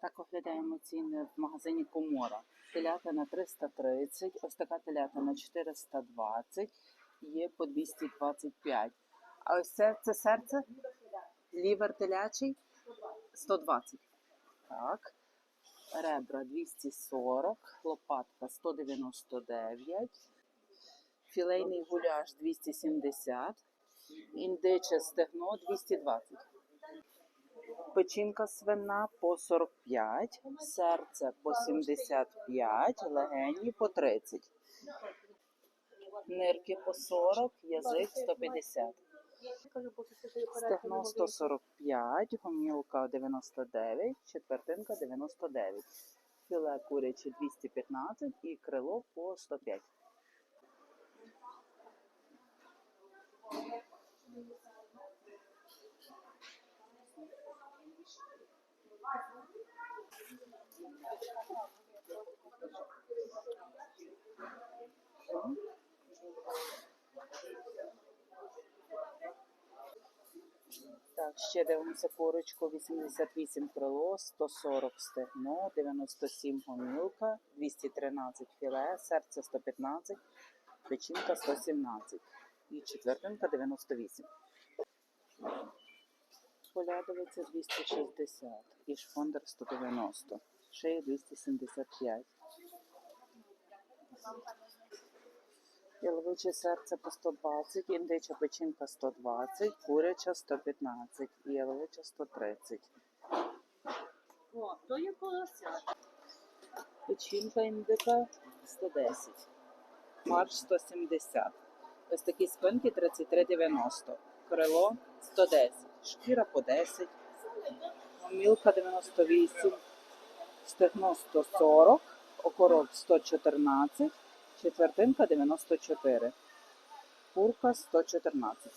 Так оглядаємо ціни в магазині Комора. Телятина 330, ось така телятина 420, є по 225. А ось це, це серце? Лівер телячий 120. Так. Ребра 240, лопатка 199, філейний гуляш 270, індиче стегно 220. Печінка свина по 45, серце по 75, легені по 30. Нирки по 40, язик 150. Стегно 145, гомілка 99, четвертинка 99. Філе куряче 215 і крило по 105. Так, ще дивимося курочку 88 крило, 140 стегно, 97 гомілка, 213 філе, серце 115, печінка 117 і четвертинка 98. Полядовиця 260 і шфондер 190, шея 275. Яловиче серце по 120, індича печінка 120, куряча 115 і яловича 130. О, то є колося. Печінка індика 110, марш 170. Ось такі спинки 33,90. Крило 110, шкіра по 10, гомілка 98, стегно 140, окорок 114, четвертинка 94, курка 114.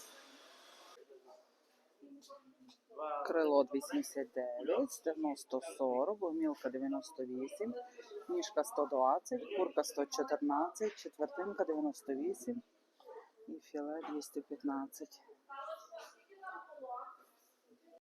Крило 279, стегно 140, гомілка 98, ніжка 120, курка 114, четвертинка 98 і філе 215.